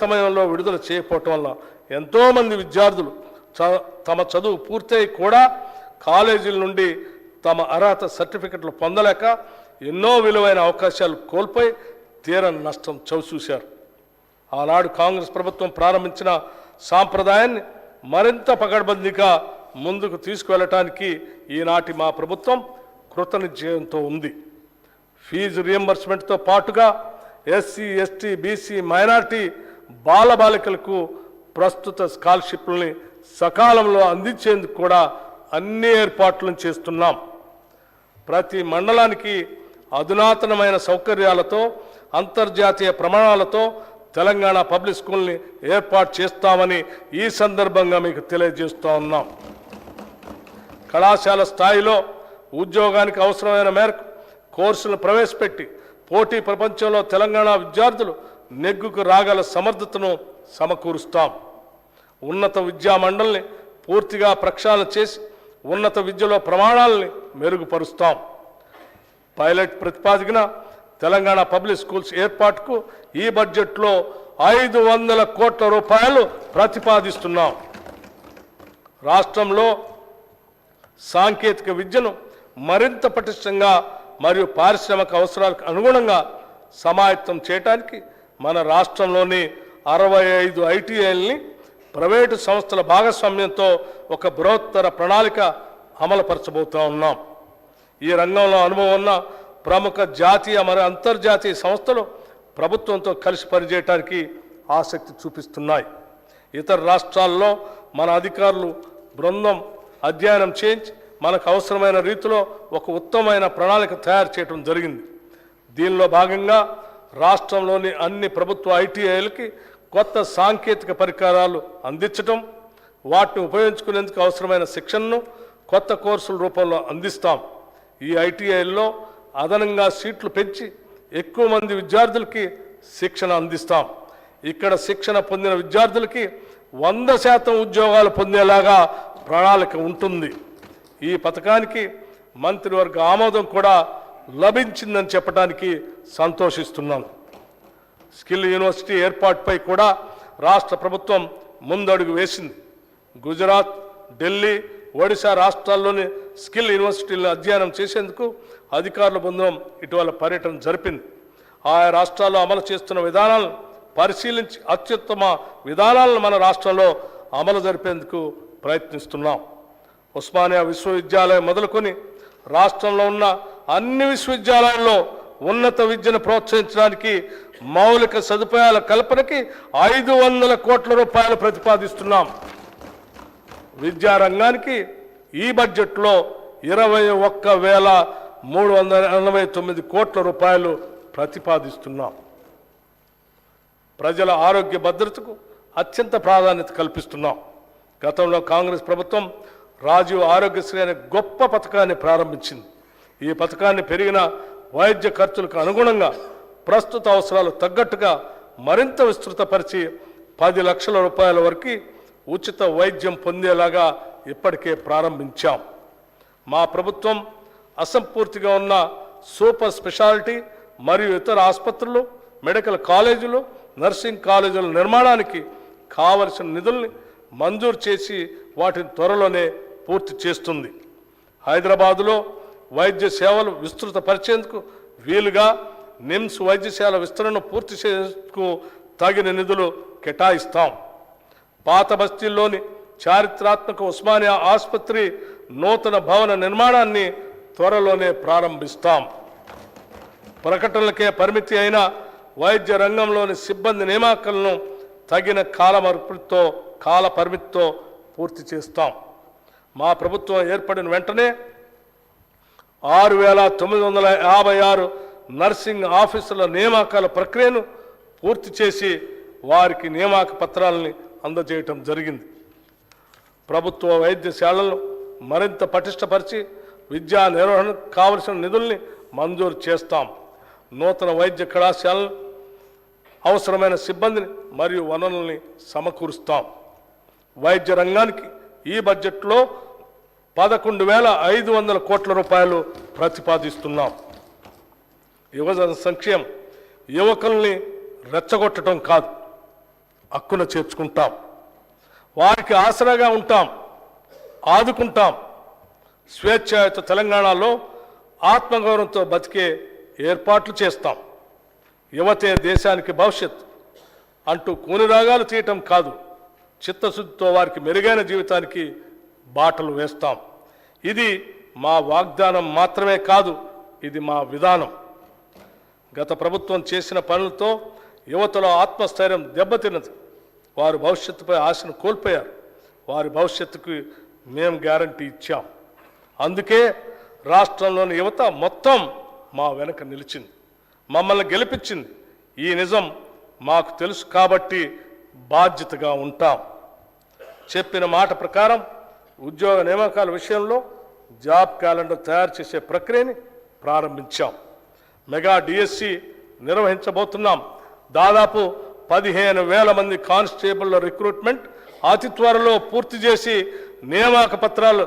సమయంలో విడుదల చేయకపోవటం వల్ల ఎంతోమంది విద్యార్థులు చ- తమ చదువు పూర్తయి కూడా కాలేజీల నుండి తమ అర్హత సర్టిఫికెట్లు పొందలేక ఎన్నో విలువైన అవకాశాలు కోల్పోయి తీరని నష్టం చవిచూశారు. ఆనాడు కాంగ్రెస్ ప్రభుత్వం ప్రారంభించిన సాంప్రదాయాన్ని మరింత పకడ్బందీగా ముందుకు తీసుకువెళ్ళటానికి ఈనాటి మా ప్రభుత్వం కృతనిశ్చయంతో ఉంది. ఫీజు రియంబర్స్మెంట్తో పాటుగా ఎస్సీ ఎస్టీ బీసీ మైనార్టీ బాలబాలికలకు ప్రస్తుత స్కాలర్షిప్లని సకాలంలో అందించేందుకు కూడా అన్ని ఏర్పాట్లను చేస్తున్నాం. ప్రతి మండలానికి అధునాతనమైన సౌకర్యాలతో అంతర్జాతీయ ప్రమాణాలతో తెలంగాణ పబ్లిక్ స్కూల్ని ఏర్పాటు చేస్తామని ఈ సందర్భంగా మీకు తెలియజేస్తూ ఉన్నాం. కళాశాల స్థాయిలో ఉద్యోగానికి అవసరమైన మేరకు కోర్సులు ప్రవేశపెట్టి పోటీ ప్రపంచంలో తెలంగాణ విద్యార్థులు నెగ్గుకు రాగల సమర్థతను సమకూరుస్తాం. ఉన్నత విద్యా మండలిని పూర్తిగా ప్రక్షాళన చేసి ఉన్నత విద్యలో ప్రమాణాలని మెరుగుపరుస్తాం. పైలట్ ప్రతిపాదికన తెలంగాణ పబ్లిక్ స్కూల్స్ ఏర్పాటుకు ఈ బడ్జెట్లో ఐదు వందల కోట్ల రూపాయలు ప్రతిపాదిస్తున్నాం. రాష్ట్రంలో సాంకేతిక విద్యను మరింత పటిష్టంగా మరియు పారిశ్రామిక అవసరాలకు అనుగుణంగా సమాయత్తం చేయడానికి మన రాష్ట్రంలోని అరవై ఐదు ఐటీఐల్ని ప్రైవేటు సంస్థల భాగస్వామ్యంతో ఒక బృహత్తర ప్రణాళిక అమలుపరచబోతూ ఉన్నాం. ఈ రంగంలో అనుభవం ఉన్న ప్రముఖ జాతీయ మరియు అంతర్జాతీయ సంస్థలు ప్రభుత్వంతో కలిసి పనిచేయటానికి ఆసక్తి చూపిస్తున్నాయి. ఇతర రాష్ట్రాల్లో మన అధికారులు బృందం అధ్యయనం చేయించి మనకు అవసరమైన రీతిలో ఒక ఉత్తమమైన ప్రణాళిక తయారు చేయడం జరిగింది. దీనిలో భాగంగా రాష్ట్రంలోని అన్ని ప్రభుత్వ ఐటీఐలకి కొత్త సాంకేతిక పరికరాలు అందించటం వాటిని ఉపయోగించుకునేందుకు అవసరమైన శిక్షణను కొత్త కోర్సుల రూపంలో అందిస్తాం. ఈ ఐటీఐల్లో అదనంగా సీట్లు పెంచి ఎక్కువ మంది విద్యార్థులకి శిక్షణ అందిస్తాం. ఇక్కడ శిక్షణ పొందిన విద్యార్థులకి వంద శాతం ఉద్యోగాలు పొందేలాగా ప్రణాళిక ఉంటుంది. ఈ పథకానికి మంత్రివర్గ ఆమోదం కూడా లభించిందని చెప్పడానికి సంతోషిస్తున్నాను. స్కిల్ యూనివర్సిటీ ఏర్పాటుపై కూడా రాష్ట్ర ప్రభుత్వం ముందడుగు వేసింది. గుజరాత్ ఢిల్లీ ఒడిశా రాష్ట్రాల్లోని స్కిల్ యూనివర్సిటీలను అధ్యయనం చేసేందుకు అధికారుల బృందం ఇటీవల పర్యటన జరిపింది. ఆయా రాష్ట్రాల్లో అమలు చేస్తున్న విధానాలను పరిశీలించి అత్యుత్తమ విధానాలను మన రాష్ట్రంలో అమలు జరిపేందుకు ప్రయత్నిస్తున్నాం. ఉస్మానియా విశ్వవిద్యాలయం మొదలుకొని రాష్ట్రంలో ఉన్న అన్ని విశ్వవిద్యాలయాల్లో ఉన్నత విద్యను ప్రోత్సహించడానికి మౌలిక సదుపాయాల కల్పనకి ఐదు వందల కోట్ల రూపాయలు ప్రతిపాదిస్తున్నాం. విద్యారంగానికి ఈ బడ్జెట్లో ఇరవై ఒక్క వేల మూడు వందల ఎనభై తొమ్మిది కోట్ల రూపాయలు ప్రతిపాదిస్తున్నాం. ప్రజల ఆరోగ్య భద్రతకు అత్యంత ప్రాధాన్యత కల్పిస్తున్నాం. గతంలో కాంగ్రెస్ ప్రభుత్వం రాజీవ్ ఆరోగ్యశ్రీ అనే గొప్ప పథకాన్ని ప్రారంభించింది. ఈ పథకాన్ని పెరిగిన వైద్య ఖర్చులకు అనుగుణంగా ప్రస్తుత అవసరాలు తగ్గట్టుగా మరింత విస్తృతపరిచి పది లక్షల రూపాయల వరకు ఉచిత వైద్యం పొందేలాగా ఇప్పటికే ప్రారంభించాం. మా ప్రభుత్వం అసంపూర్తిగా ఉన్న సూపర్ స్పెషాలిటీ మరియు ఇతర ఆసుపత్రులు మెడికల్ కాలేజీలు నర్సింగ్ కాలేజీల నిర్మాణానికి కావలసిన నిధుల్ని మంజూరు చేసి వాటిని త్వరలోనే పూర్తి చేస్తుంది. హైదరాబాదులో వైద్య సేవలు విస్తృత పరిచేందుకు వీలుగా నిమ్స్ వైద్యశాల విస్తరణను పూర్తి చేసేందుకు తగిన నిధులు కేటాయిస్తాం. పాత బస్తీల్లోని చారిత్రాత్మక ఉస్మానియా ఆసుపత్రి నూతన భవన నిర్మాణాన్ని త్వరలోనే ప్రారంభిస్తాం. ప్రకటనలకే పరిమితి అయిన వైద్య రంగంలోని సిబ్బంది నియామకాలను తగిన కాలమర్పుతో కాల పరిమితితో పూర్తి చేస్తాం. మా ప్రభుత్వం ఏర్పడిన వెంటనే ఆరు వేల తొమ్మిది వందల యాభై ఆరు నర్సింగ్ ఆఫీసుల నియామకాల ప్రక్రియను పూర్తి చేసి వారికి నియామక పత్రాలని అందజేయటం జరిగింది. ప్రభుత్వ వైద్యశాలలను మరింత పటిష్టపరిచి విద్యా నిర్వహణకు కావలసిన నిధుల్ని మంజూరు చేస్తాం. నూతన వైద్య కళాశాలలు అవసరమైన సిబ్బందిని మరియు వనరుల్ని సమకూరుస్తాం. వైద్య రంగానికి ఈ బడ్జెట్లో పదకొండు వేల ఐదు వందల కోట్ల రూపాయలు ప్రతిపాదిస్తున్నాం. యువజన సంక్షేమం యువకుల్ని రెచ్చగొట్టడం కాదు హక్కున చేర్చుకుంటాం. వారికి ఆసరాగా ఉంటాం ఆదుకుంటాం. స్వేచ్ఛాయుత తెలంగాణలో ఆత్మగౌరవంతో బతికే ఏర్పాట్లు చేస్తాం. యువతే దేశానికి భవిష్యత్ అంటూ కూని రాగాలు తీయటం కాదు చిత్తశుద్ధితో వారికి మెరుగైన జీవితానికి బాటలు వేస్తాం. ఇది మా వాగ్దానం మాత్రమే కాదు ఇది మా విధానం. గత ప్రభుత్వం చేసిన పనులతో యువతలో ఆత్మస్థైర్యం దెబ్బతిన్నది. వారు భవిష్యత్తుపై ఆశను కోల్పోయారు. వారి భవిష్యత్తుకు మేము గ్యారంటీ ఇచ్చాం. అందుకే రాష్ట్రంలోని యువత మొత్తం మా వెనక నిలిచింది. మమ్మల్ని గెలిపించింది. ఈ నిజం మాకు తెలుసు కాబట్టి బాధ్యతగా ఉంటాం. చెప్పిన మాట ప్రకారం ఉద్యోగ నియామకాల విషయంలో జాబ్ క్యాలెండర్ తయారు చేసే ప్రక్రియని ప్రారంభించాం. మెగా డిఎస్సి నిర్వహించబోతున్నాం. దాదాపు పదిహేను వేల మంది కానిస్టేబుల్ రిక్రూట్మెంట్ అతి త్వరలో పూర్తి చేసి నియామక పత్రాలు